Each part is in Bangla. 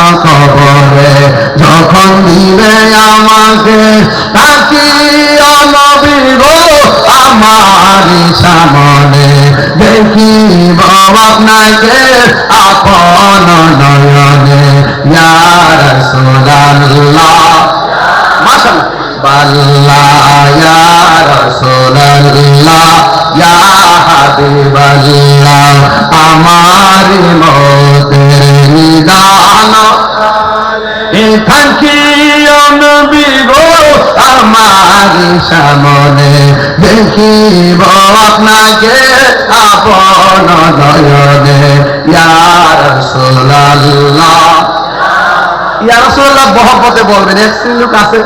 কবরে যখন দিবে আমাকে তাকি নবী গো আমার সামনে। দেখিব আপনাকে আপন নয়নে। ইয়া রাসূলুল্লাহ। মাশাআল্লাহ। বাল্লা ইয়া রাসূলুল্লাহ। ইয়া হাবিবাল্লাহ আমার মতের নিদান থাকি নবী গো, আমার সামনে দেখিব আপনাকে আপন নয়নে। ইয়া রাসূলুল্লাহ। ইয়া রাসূলুল্লাহ মহব্বতে বলবেন, এক লোক আছে,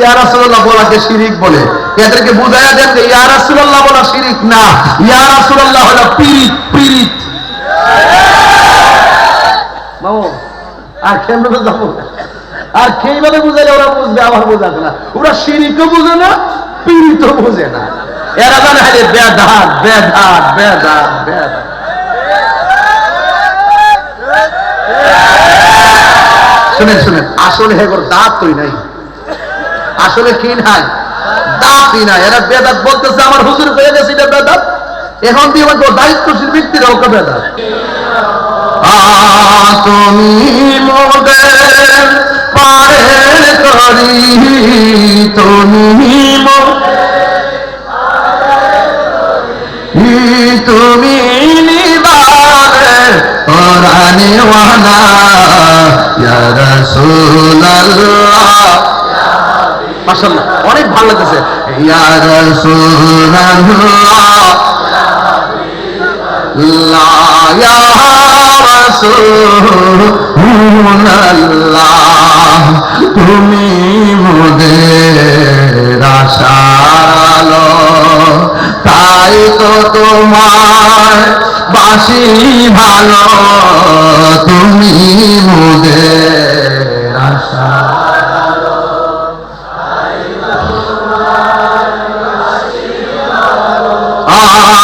ইয়া রাসূলুল্লাহ বলাকে শিরিক বলে। এদেরকে বুঝাইয়া দেন যে, ইয়া রাসূলুল্লাহ বলা শিরিক না। ইয়া রাসূলুল্লাহ হলো পীড়িত পীড়িত বাবু আর কেমনে যাব আর সেইভাবে বুঝাইলে ওরা বুঝবে? আবার বোঝাবে না। ওরা শিরিকও বুঝে না পীড়িত বুঝে না। এরা জানে হারে বেদাত বেদাত বেদাত শুনেন শুনেন, আসলে হেগর নাই। আসলে কি নাই? দাঁতই নাই। এরা বেদাত বলতেছে, আমার হুজুর হয়ে গেছে এটা বেদাত এখন দিয়ে আমাকে দায়িত্বশীল ব্যক্তিরা ওকে বেদাত তুমি মোদের পারে করি তুমি তুমি নিবারে কোরআনে ওয়ালা ইয়া রাসূলুল্লাহ। মাশাআল্লাহ, অনেক ভালো লাগতেছে। ইয়া রাসূলুল্লাহ। লা ইয়া রাসূলুল্লাহ তুমি মোদের আশালো তাই তো তোমার বাসি ভালো তুমি মোদের আশা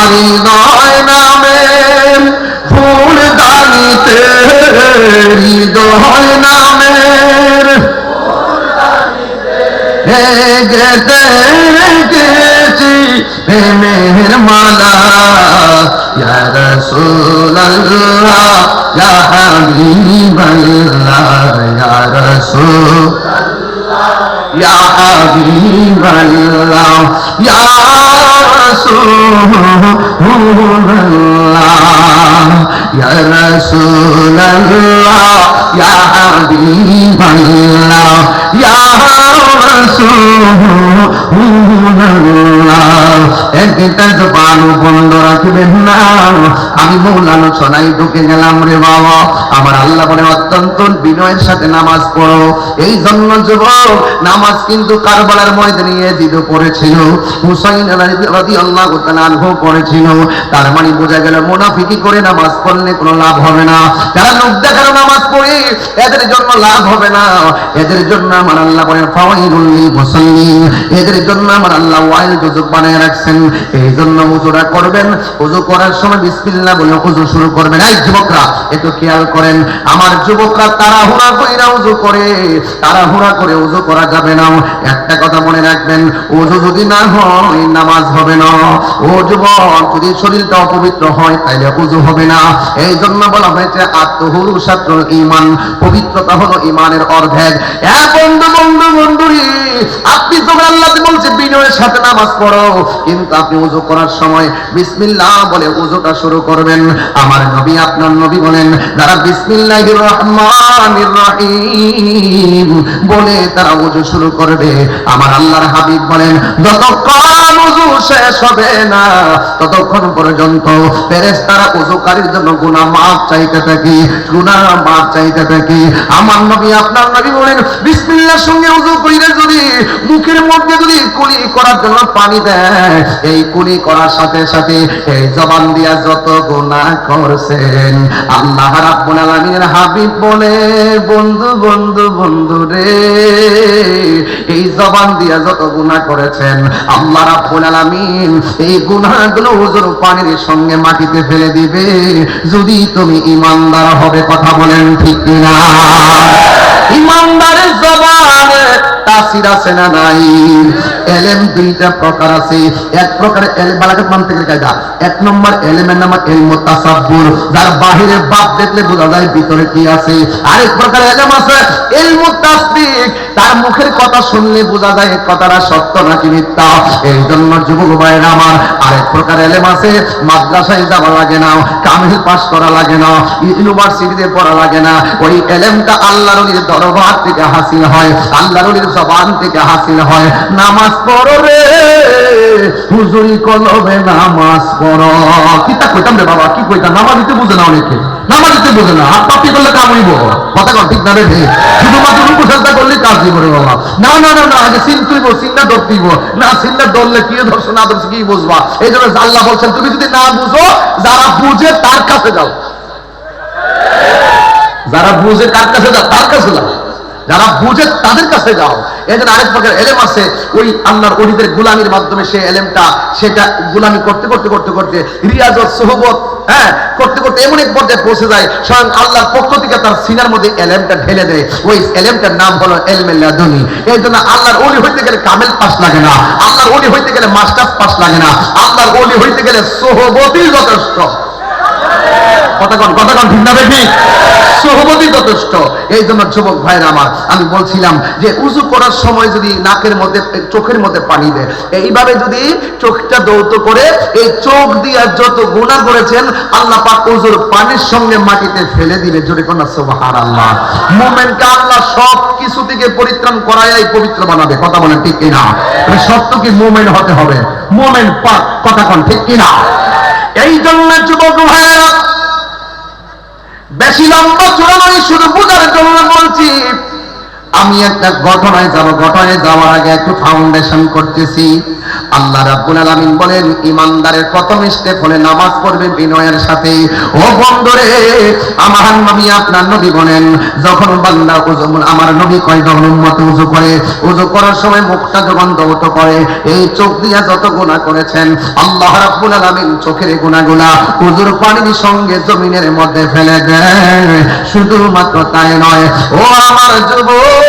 হৃদয় হৃদয় নামের। গেছি প্রেমের মালা। ইয়া রাসূলুল্লাহ ইয়া হাবিবাল্লাহ ইয়া রাসূল ইয়া হাবিবাল্লাহ ইয়া রাসূলুল্লাহ জবানও বন্ধ রাখবেন না। আমি মূল আলোচনায় ঢুকে গেলাম রে বাবা। আমার আল্লাহ বলে, অত্যন্ত বিনয়ের সাথে নামাজ পড়ো। এই জন্য যুবক, নামাজ কিন্তু কারবালার ময়দানে ইয়াজিদ পড়েছিল। হুসাইন রাদিয়াল্লাহু তাআলা আনহু পড়েছিল। তার মানে বোঝা গেল মুনাফিকি করে নামাজ পড়লে কোনো লাভ হবে না। যারা লোক দেখানো নামাজ পড়ে, এদের জন্য লাভ হবে না। এদের জন্য আমার আল্লাহ বলেন, ফাওয়াইলুল লিল মুসাল্লিন। এদের জন্য আমার আল্লাহ ওয়াইল যুজুব বানায় রাখছেন। এই জন্য উজুরা করবেন। উজু করার সময় বিসমিল্লাহ বলে উজু শুরু করবেন। এই যুবকরা, একটু খেয়াল করেন, আমার যুবকরা তাড়াহুড়া কইরা উজু করে। তাড়াহুড়া করে উজু করা যাবে না। একটা কথা মনে রাখবেন উজু যদি না হয়, নামাজ হবে না। ও যুবক, যদি শরীরটা অপবিত্র হয় তাহলে উজু হবে না। এই জন্য বলা হয়েছে, আত্মহুরু ছাত্র ইমান পবিত্রতা হলো ইমানের অর্ধেক। এক বন্ধু বন্ধু, বন্ধুরি, আপনি তো আল্লাহ বলছে বিনয়ের সাথে নামাজ পড়ো। কিন্তু আপনি উজু করার সময় বিসমিল্লাহ বলে উজুটা শুরু করবেন। আমার নবী আপনার নবী বলেন, যারা বিসমিল্লাহির রহমানির রহিম বলে তারা উজু শুরু করবে। আমার আল্লাহর হাবিব বলেন, যতক্ষণ উজু শেষ হবে না। ততক্ষণ পর্যন্ত ফেরেশতারা উজুকারীর জন্য গুনাহ মাফ চাইতে থাকি, গুনাহ মাফ চাইতে থাকি। আমার নবী, আপনার নবী বলেন বিসমিল্লাহর সঙ্গে উজু কইরে যদি মুখের মধ্যে যদি কুলি করার জন্য পানি দেয়, এই কুলি করার সাথে সাথে এই জবান দিয়া যত গুনাহ করছেন। আল্লাহ রাব্বুল আলামিনের হাবিব বলে, বন্ধু বন্ধু বন্ধু রে, এই জবান দিয়া যত গুনাহ করেছেন, আল্লাহ রাব্বুল রাব্বুল আলামিন এই গুনাহগুলো হুজুর পানির সঙ্গে মাটিতে ফেলে দিবে। যদি তুমি ইমানদার হবে, কথা বলেন ঠিক না ইমানদারের জবান তাসির আছে না নাই। এলেম দুইটা প্রকার আছে। এক প্রকার এলেম বালাগাত মানতিকের কায়দা এক নম্বর এলেমের নাম এলমু তাসাব্বুর যার বাহিরে বাপ দেখলে বোঝা যায় ভিতরে কি আছে। আরেক প্রকার এলেম আছে এলমু তাসদিক তার মুখের কথা শুনলে বোঝা যায় কথাটা সত্য নাকি মিথ্যা। এই জন্য যুবক ভাইয়েরা আমার, আরেক প্রকার এলেম আছে, মাদ্রাসায় যাওয়া লাগে না, কামিল পাস করা লাগে না, ইউনিভার্সিটিতে পড়া লাগে না। ওই এলেমটা আল্লাহর দরবার থেকে হাসিল হয়। আল্লাহর জবান থেকে হাসিল হয়, নামাজ পড়ো রে, হুজুরি কলবে নামাজ পড়ো। কইতাম রে বাবা, কি কইতাম? নামাজ দিতে বুঝে না অনেকে। নামাজ দিতে বুঝে না, হাত পাপি করলে কামড়িব কথা কর ঠিক না রে শুধুমাত্র করলে কাজ দিব রে বাবা। না না না না, আগে না কি না কি বুঝবা? এই জন্য আল্লাহ বলছেন, তুমি যদি না বুঝো, যারা বুঝে তার কাছে যাও। যারা বুঝে কার কাছে যাও, তার কাছে যাও। যারা বুঝে তাদের কাছে যাও। এদের আরেক প্রকার এলেম আছে। ওই আল্লাহর অলিদের গুলামির মাধ্যমে সে এলেমটা, সেটা গুলামি করতে করতে করতে করতে রিয়াজত, সোহবত হ্যাঁ করতে করতে এমন এক পর্যায়ে পৌঁছে যায়, স্বয়ং আল্লাহর পক্ষ থেকে তার সিনার মধ্যে এলেমটা ঢেলে দেয়। ওই এলেমটার নাম হলো এলমেল্লাদুনি এই জন্য আল্লাহর অলি হইতে গেলে কামেল পাস লাগে না। আল্লাহর অলি হইতে গেলে মাস্টার্স পাস লাগে না। আল্লাহর অলি হইতে গেলে সোহবতই যথেষ্ট। আমি বলছিলাম যে উজু করার সময় যদি নাকের মধ্যে, চোখের মধ্যে পানি দেয়, এইভাবে যদি চোখটা দৌত করে, এই চোখ দিয়ে যত গুণা করেছেন, আল্লাহ পাক উজুর পানির সঙ্গে মাটিতে ফেলে দিবে। জোরে কোনা সুবহান আল্লাহ মোমেনকে আল্লাহ সব কিছু থেকে পরিত্রাণ করাই পবিত্র বানাবে। কথা বলেন ঠিক কিনা? সত্য কি মোমেন হতে হবে? মোমেন পাক, কথা কোন ঠিক কিনা? এই জন্য যুবক ভাইয়েরা বেশি লম্বা চূড়া নয় শুধু বোঝার জন্য বলছি আমি একটা ঘটনায় যাব, ঘটনায় যাওয়ার আগে একটু ফাউন্ডেশন করতেছি। আল্লাহ রাব্বুল আলামিন বলেন, ইমানদারের কত মিষ্টে ফলে নামাজ পড়বে বিনয়ের সাথে। ও বন্ধুরে, আমার নবী আপনার নবী বলেন, যখন বান্দা উজু আমার নবী কয়, যখন উম্মত উজু করে, উজু করার সময় মুখটা যখন দৌত করে, এই চোখ দিয়া যত গুনাহ করেছেন, আল্লাহ রাব্বুল আলামিন চোখের গুনাহগুলা উজুর পানির সঙ্গে জমিনের মধ্যে ফেলে দেয় শুধুমাত্র তাই নয়, ও আমার যুবক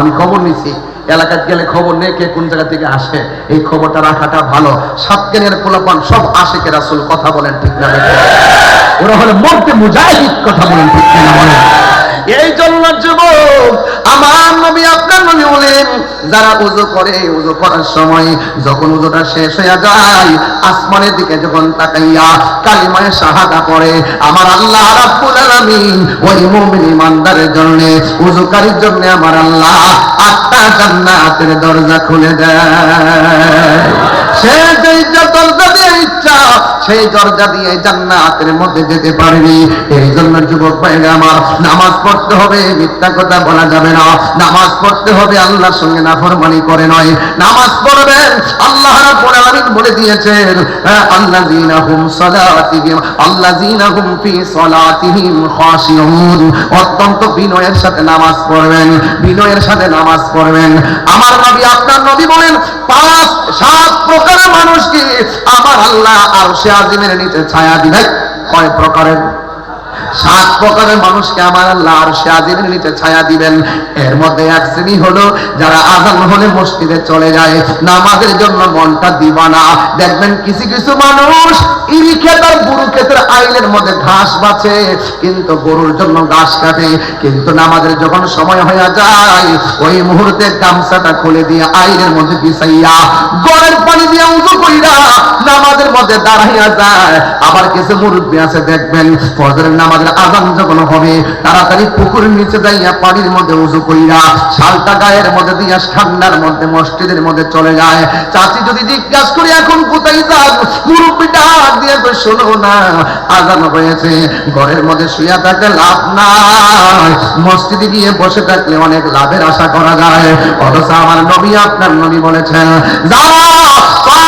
আমি খবর নিছি। এলাকায় গেলে খবর নেই কে কোন জায়গা থেকে আসে। এই খবরটা রাখাটা ভালো। সাতকানিয়ার পোলাপান সব আসে কে রাসুল, কথা বলেন ঠিক না? ওরা হলে মরতে মুজাহিদ, কথা বলেন ঠিক না এই জন্য যুবক আমার আল্লাহ আটটা জান্নাতের দরজা খুলে দেয়। দিয়ে ইচ্ছা, সেই দরজা দিয়ে জান্নাতের মধ্যে যেতে পারবি এই জন্য যুবক ভাইরা আমার নামাজ পড়তে হবে, মিথ্যা কথা বলা যাবে না। নামাজ পড়তে হবে, আল্লাহর সঙ্গে নাফরমানি করে নয়। নামাজ পড়বেন আল্লাহ রাব্বুল আলামিন বলে দিয়েছেন আল্লাযীনা হুম সালাতিহিম, আল্লাযীনা হুম ফি সালাতিহিম খাশিউন। অত্যন্ত বিনয়ের সাথে নামাজ পড়বেন, বিনয়ের সাথে নামাজ পড়বেন। আমার নবী, আপনার নবী বলেন, পাঁচ, সাত প্রকারের মানুষকে আমার আল্লাহ আর সে আজিমের নিচে ছায়া দিবে। কয় প্রকারের? সাত প্রকারের মানুষকে আমার আল্লাহ আর সে আজিমের নিচে ছায়া দিবেন। এর মধ্যে এক শ্রেণি হলো, যারা আজান হলে মসজিদে চলে যায়। নামাজের জন্য মনটা দিবানা। দেখবেন কিছু কিছু মানুষ ইরি আর বুড়ু ক্ষেতের আইলের মধ্যে ঘাস বাছে, কিন্তু গরুর জন্য ঘাস কাটে। কিন্তু নামাজের যখন সময় হয়ে যায়, ওই মুহূর্তে গামছাটা খুলে দিয়ে আইলের মধ্যে বিছাইয়া গড়ের পানি দিয়ে উঁচু কইরা নামাজের মধ্যে দাঁড়াইয়া যায়। আবার কিছু মুরব্বী আছে, দেখবেন ফজরের নামাজের আজান যখন হবে তাড়াতাড়ি পুকুরের নিচে যাইয়া পানির মধ্যে উঁচু কইরা শালটা গায়ের মধ্যে দিয়া ঠান্ডার মধ্যে মসজিদের মধ্যে চলে যায়। চাচি যদি জিজ্ঞাসা করি এখন কোথায় যান মুরব্বী ডাক দিয়ে কই, শোনো না আজান হয়েছে। ঘরের মধ্যে শুয়ে থাকলে লাভ নাই। মসজিদে গিয়ে বসে থাকলে অনেক লাভের আশা করা যায়। অথচ আমার নবী আপনার নবী বলেছেন যারা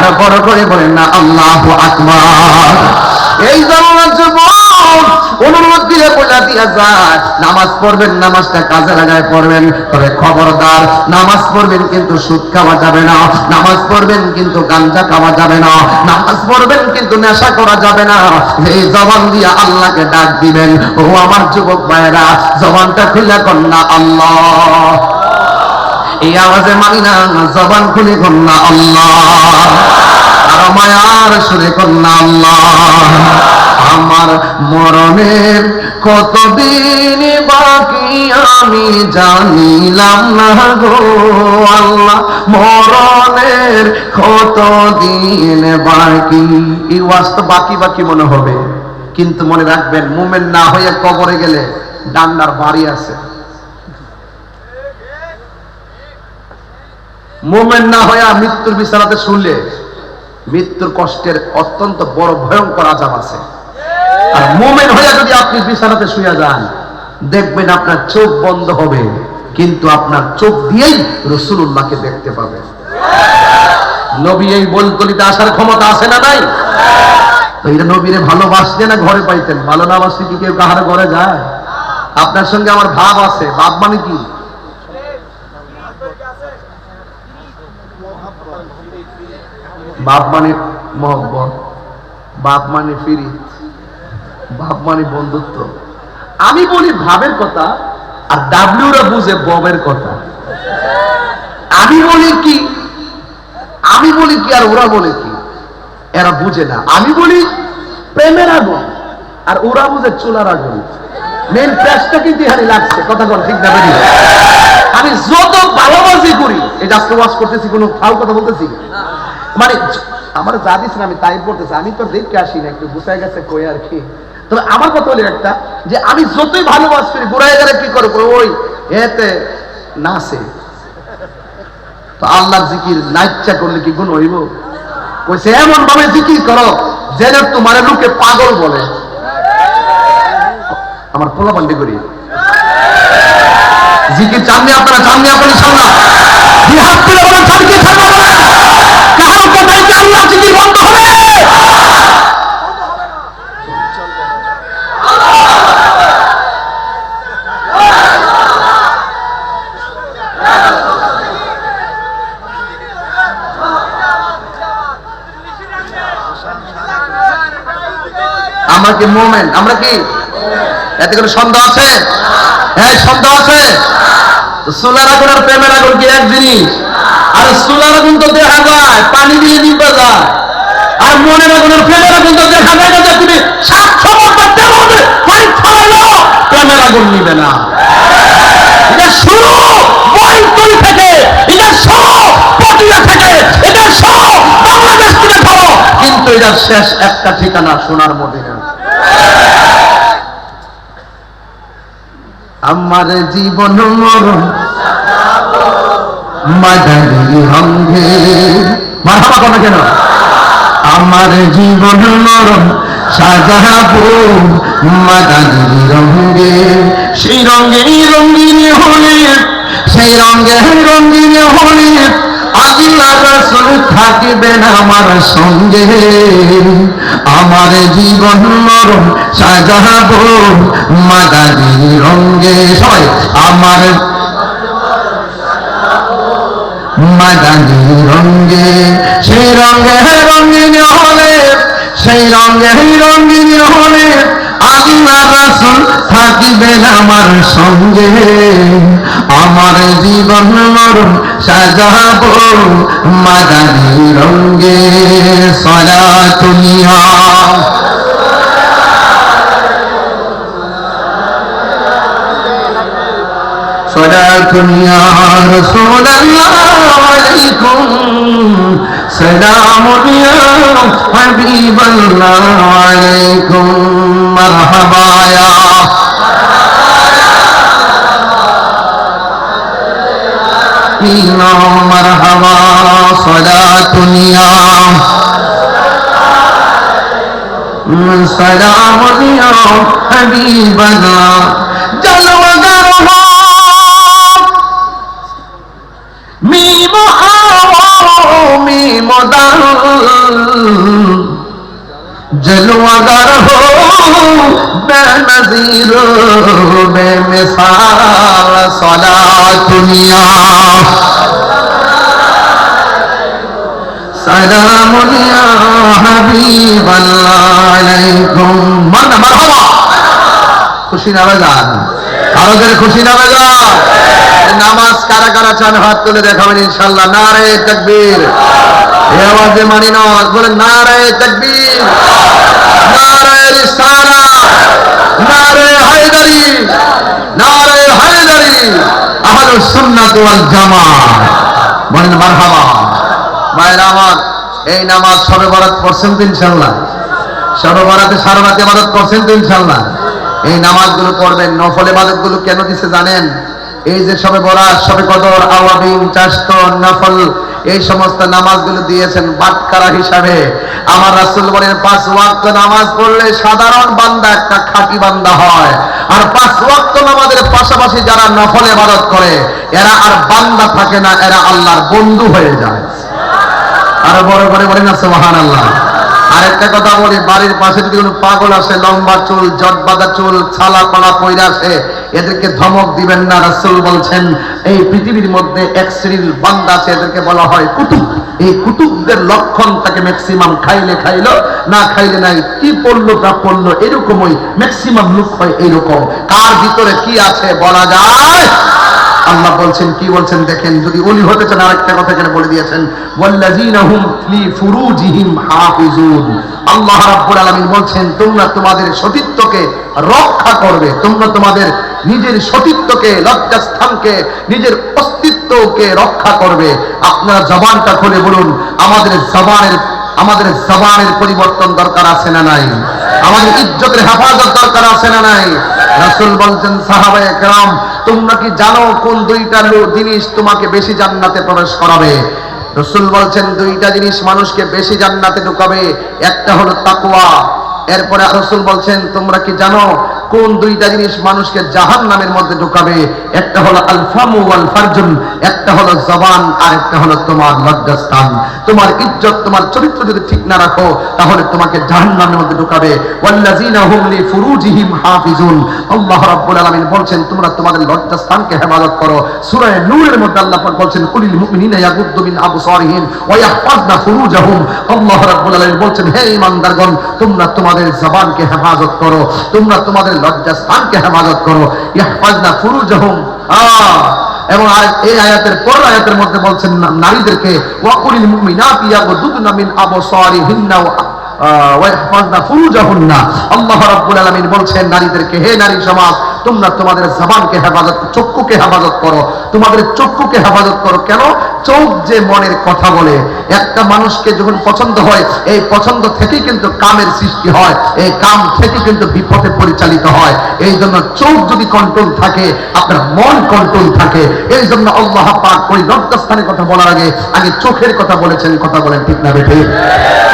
আর বড় করে বলেন, না, আল্লাহু আকবার। এই অনুরোধ দিলে যায়। নামাজ পড়বেন, নামাজটা কাজে লাগায় পড়বেন। তবে খবরদার, নামাজ পড়বেন কিন্তু সুদ খাওয়া যাবে না। নামাজ পড়বেন কিন্তু গাঞ্জা খাওয়া যাবে না। নামাজ পড়বেন কিন্তু নেশা করা যাবে না। এই জবান দিয়া আল্লাহকে ডাক দিবেন। ও আমার যুবক ভাইয়েরা, জবানটা খুলে কন্যা আল্লাহ। এই আওয়াজে মানি না জবান খুলে কন্যা আল্লাহ। আর মায়ার সুরে কন্যা আল্লাহ। আমার মরণের কতদিন বাকি আমি জানিলাম না গো আল্লাহ। মরণের কতদিন বাকি? এই ওয়াজ তো বাকি বাকি মনে হবে। কিন্তু মনে রাখবেন মুমেন্ট না হয়ে কবরে গেলে ডান্ডার বাড়ি আছে। মোমেন না হয়ে মৃত্যুর বিছানাতে শুনলে মৃত্যুর কষ্টের অত্যন্ত বড় ভয়ঙ্কর আজাব আছে। আর মোমেন হয়ে যদি আপনি বিছানাতে শুয়ে যান, দেখবেন আপনার চোখ বন্ধ হবে, কিন্তু আপনার চোখ দিয়েই রসুল্লাহকে দেখতে পাবেন নবী এই বলতলিতে আসার ক্ষমতা আছে না নাই? তো এটা নবীরে ভালোবাসতে না ঘরে পাইতেন? ভালো না বাসতে কি কেউ কাহার ঘরে যায়? আপনার সঙ্গে আমার ভাব আছে। ভাব মানে কি? বাপ মানে মহব্বত, বাপ মানে ফিরিত, বাপ মানে বন্ধুত্ব। আমি বলি ভাবের কথা, আর ডাব্লিউরা বুঝে ববের কথা। আমি বলি কি, আমি বলি কি, আর ওরা বলে কি? এরা বুঝে না। আমি বলি প্রেমের আগুন, আর ওরা বুঝে চুলার আগুন। মেন প্যাসটা কিন্তু এখানে লাগছে। কথা বল, ঠিক না আমি যত ভালোবাসি করি এটা আজকে ওয়াশ করতেছি, কোনো ফাল কথা বলতেছি? মানে আমার যা দিচ্ছেন আমি তাই বলতেছি। আমি তো দেখতে আসি না, একটু গুছাই গেছে কই আর কি। তবে আমার কথা হলো একটা, যে আমি যতই ভালোবাস, বুড়াই গেলে কি করব? ওই এতে নাচে তো আল্লাহ জিকির নাইচ্ছা করলে কি গুণ হইব? কইছে এমন ভাবে জিকির করো যেন তোমার লোকে পাগল বলে। আমার পোলা পান্ডি করি। জিকির চাননি আপনারা, চাননি আপনার দুই হাত তুলে বলেন চানকে থাকবে বলেন কারও কোথায় কি আল্লাহ জিকির বন্ধ হবে আমরা কি মোমেন্ট আমরা কি? এতে কোনো সন্দেহ আছে? হ্যাঁ সন্দেহ আছে। সোলার আগুন আর প্রেমের আগুন কি এক জিনিস? আর সোলার আগুন তো দেখা যায়, পানি দিয়ে নিবে যায়। আর মনের আগুন আর প্রেমের আগুন তো দেখা যায় না যে তুমি সাতশো বছর তেমন পানি ছড়াইলো, প্রেমের আগুন নিবে না। এটা শুরু বইতলি থেকে, এটা শুরু পটিয়া থেকে, এটা শুরু বাংলাদেশ থেকে ধরো। কিন্তু এটা শেষ একটা ঠিকানা সোনার মদিনা। আমার জীবন মরণ মাদারি রঙ্গে মারহাবা কথা কেন? আমার জীবন মরণ সাজাবো মাদারি রঙ্গে সেই রঙ্গে রঙ্গিন হলে, সেই রঙ্গে রঙিন হলে রসুল থাকবেন আমার সঙ্গে। আমার জীবন মরণ সাজাবো মাদারি রঙ্গে সবাই, আমার মাদানি রঙ্গে সেই রঙ্গে রঙ্গিন হলে, সেই রঙ্গে রঙ্গিন হলে আল্লাহ রাসুল থাকিবেন আমার সঙ্গে আমার জীবন মরণ সাজাবো মাদানি রঙ্গে সরা তুলিয়া صلاة يا رسول الله عليكم سلام يا حبيب الله عليكم مرحبا يا مرحبا صلاة يا سلام يا حبيب الله জলুয়াগার হো বেনজির বেমিসাল সলাতুনিয়া সালামুন ইয়া হাবিবাল্লাহ আলাইকুম মান মারহাবা খুশি না বেজান ভারতের খুশি না বেজান নামাজ কারা কারা চান, হাত তুলে দেখাবেন ইনশাল্লাহ। নারে তাকবীর। এই আওয়াজে মানি নামাজ, বলেন নারে তাকবীর নারে রিসালা নারে হায়দারি নারে হায়দারি আহলুস সুন্নাত ওয়াল জামাত। বলেন মারহাবা। মায়ের আমার, এই নামাজ সবে বরাত করছেন তো ইনশাল্লাহ সবে বরাতে সারা রাতে ইবাদত করছেন তো ইনশাল্লাহ এই নামাজগুলো পড়বেন, নফল ইবাদতগুলো কেন দিছে জানেন? এই যে সবে বরাত সবে কদর আওয়াবিন চাষ্ট নফল, এই সমস্ত নামাজগুলো দিয়েছেন বাটকারা হিসাবে। আমার রাসূল বলেন, পাঁচ ওয়াক্ত নামাজ পড়লে সাধারণ বান্দা একটা খাঁটি বান্দা হয়। আর পাঁচ ওয়াক্ত নামাজের পাশাপাশি যারা নফল ইবাদত করে, এরা আর বান্দা থাকে না, এরা আল্লাহর বন্ধু হয়ে যায়। আরও বড় করে বলেন না সোহান আল্লাহ আরেকটা কথা বলি, বাড়ির পাশে যদি কোনো পাগল আসে, লম্বা চুল জট বাঁধা চুল, ছালা পালা পয়রা আসে, এদেরকে ধমক দিবেন না। রাসূল বলছেন, এই পৃথিবীর মধ্যে এক শ্রেণির বান্দা আছে, এদেরকে বলা হয় কুতুব। এই কুতুবদের লক্ষণ তাকে ম্যাক্সিমাম খাইলে খাইলো, না খাইলে নাই। কি পড়ল, তা পড়ল, এরকমই ম্যাক্সিমাম লুক হয় এরকম কার ভিতরে কি আছে বলা যায়? আল্লাহ বলছেন, কি বলছেন দেখেন, যদি উনি হতে চান আরেকটা কথা এখানে বলে দিয়েছেন আল্লাহ রাব্বুল আলামিন বলছেন, তোমরা তোমাদের সতীত্বকে রক্ষা করবে, তোমরা তোমাদের নিজের সতীত্বকে, লজ্জাস্থানকে, নিজের অস্তিত্বকে রক্ষা করবে। আপনারা জবানটা খুলে বলুন, আমাদের জবানের আমাদের জবানের পরিবর্তন দরকার আছে না নাই? আমাদের ইজ্জতের হেফাজত দরকার আছে না নাই? রাসূল বলছেন, সাহাবায় গ্রাম তোমরা কি জানো কোন দুইটা জিনিস তোমাকে বেশি জান্নাতে প্রবেশ করাবে? রসুল বলছেন, দুইটা জিনিস মানুষকে বেশি জান্নাতে ঢুকাবে। একটা হলো তাকুয়া এরপরে রসুল বলছেন, তোমরা কি জানো কোন দুইটা জিনিস মানুষকে জাহান নামের মধ্যে ঢুকাবে? একটা হলো আলফামু ওয়াল ফারজুন, একটা হলো জবান, আর একটা হলো তোমার লজ্জাস্থান। তোমার ইজ্জত, তোমার চরিত্র যদি ঠিক না রাখো, তাহলে তোমাকে জাহান নামের মধ্যে ঢুকাবে। ওয়াল্লাযিনা হুম লি ফুরুজিহিম হাফিজুন। আল্লাহ রাব্বুল আলামিন বলছেন, তোমরা তোমাদের লজ্জাস্থানকে হেফাজত করো। সূরা নূরের মধ্যে আল্লাহ পাক বলছেন, কুলিল মুমিনিনা ইয়াগুদ্দু মিন আবসারিহিম ওয়া ইয়াহফাজনা ফুরুজাহুম। আল্লাহ রাব্বুল আলামিন বলছেন, হে ঈমানদারগণ, তোমরা তোমাদের জবানকে হেফাজত করো। তোমরা তোমাদের লজ্জাস্থানকে হেফাজত করো। ইয়াহফাজনা ফুরু আহ! এবং এই আয়াতের পর আয়াতের মধ্যে বলছেন নারীদেরকে ওয়াকুলিল মুমিনাতি ইয়াগুদ্দুনা মিন আবসারিহিন্না ওয়া আল্লাহ রাব্বুল আলামিন বলছেন, নারীদেরকে, হে নারী সমাজ তোমরা তোমাদের জবানকে হেফাজত, চক্ষুকে হেফাজত করো। তোমাদের চক্ষুকে হেফাজত করো। কেন? চোখ যে মনের কথা বলে। একটা মানুষকে যখন পছন্দ হয়, এই পছন্দ থেকেই কিন্তু কামের সৃষ্টি হয়। এই কাম থেকে কিন্তু বিপথে পরিচালিত হয়। এই জন্য চোখ যদি কন্ট্রোল থাকে, আপনার মন কন্ট্রোল থাকে। এই জন্য আল্লাহ পাক ওই লজ্জাস্থানের কথা বলার আগে আগে চোখের কথা বলেছেন। কথা বলেন ঠিক না বেঠে?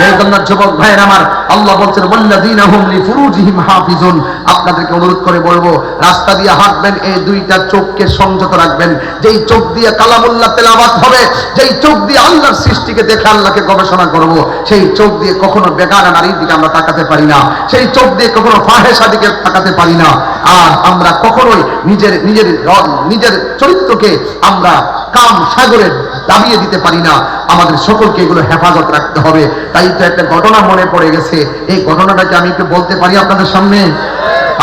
এই জন্য যুবক ভাইয়ের আমার, আল্লাহ বলছেন, ওয়াল্লাযীনা হুম আপনাদেরকে অনুরোধ করে বলব রাস্তা দিয়ে হাঁটবেন, এই দুইটা চোখকে সংযত রাখবেন। যেই চোখ দিয়ে কালামুল্লাহ তেলাওয়াত হবে, যেই চোখ দিয়ে আল্লাহর সৃষ্টিকে দেখে আল্লাহকে গবেষণা করব, সেই চোখ দিয়ে কখনো বেকার নারীর দিকে আমরা তাকাতে পারি না। সেই চোখ দিয়ে কখনো ফাহেসা দিকে তাকাতে পারি না। আর আমরা কখনোই নিজের নিজের নিজের চরিত্রকে আমরা কাম সাগরে দাবিয়ে দিতে পারি না। আমাদের সকলকে এগুলো হেফাজত রাখতে হবে। তাই তো একটা ঘটনা মনে পড়ে গেছে। এই ঘটনাটাকে আমি একটু বলতে পারি আপনাদের সামনে?